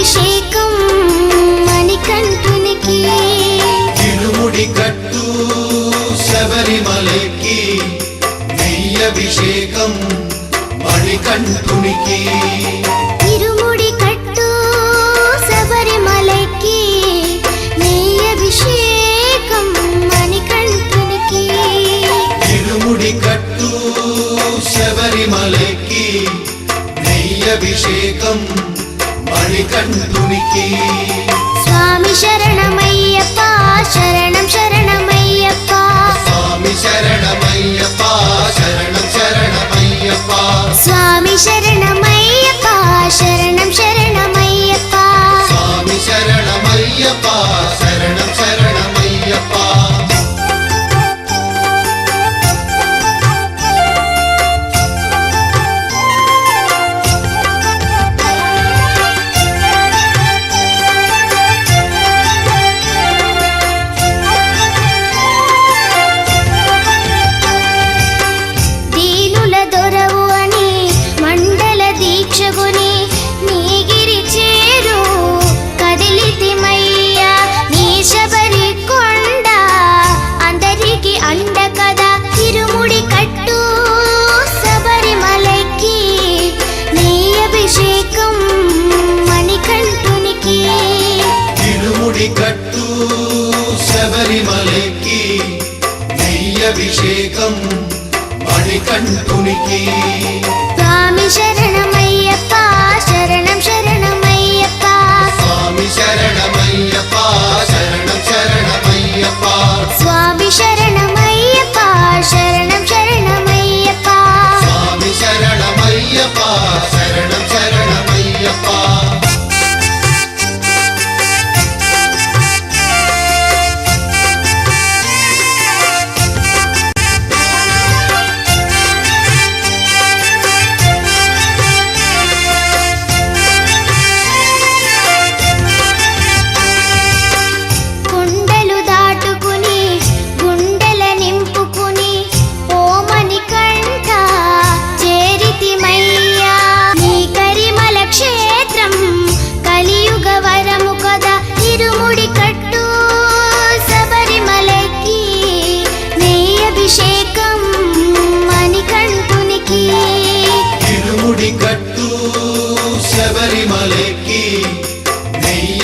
అభిషేకం మణికంఠునికి. తిరుముడి కట్టు శబరిమలకి నెయ్యభిషేకం మణికంఠునికి. తిరుముడి కట్టు శబరిమలకి నెయ్యభిషేకం మణికంఠునికి. తిరుముడి కట్టు கண் துணிக்கே அபிஷேகம் மணிகண் துணிக்கே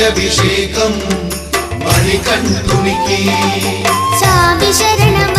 அபிஷேகம் மணிகண்டுனிக்கு சாபி சரணம்.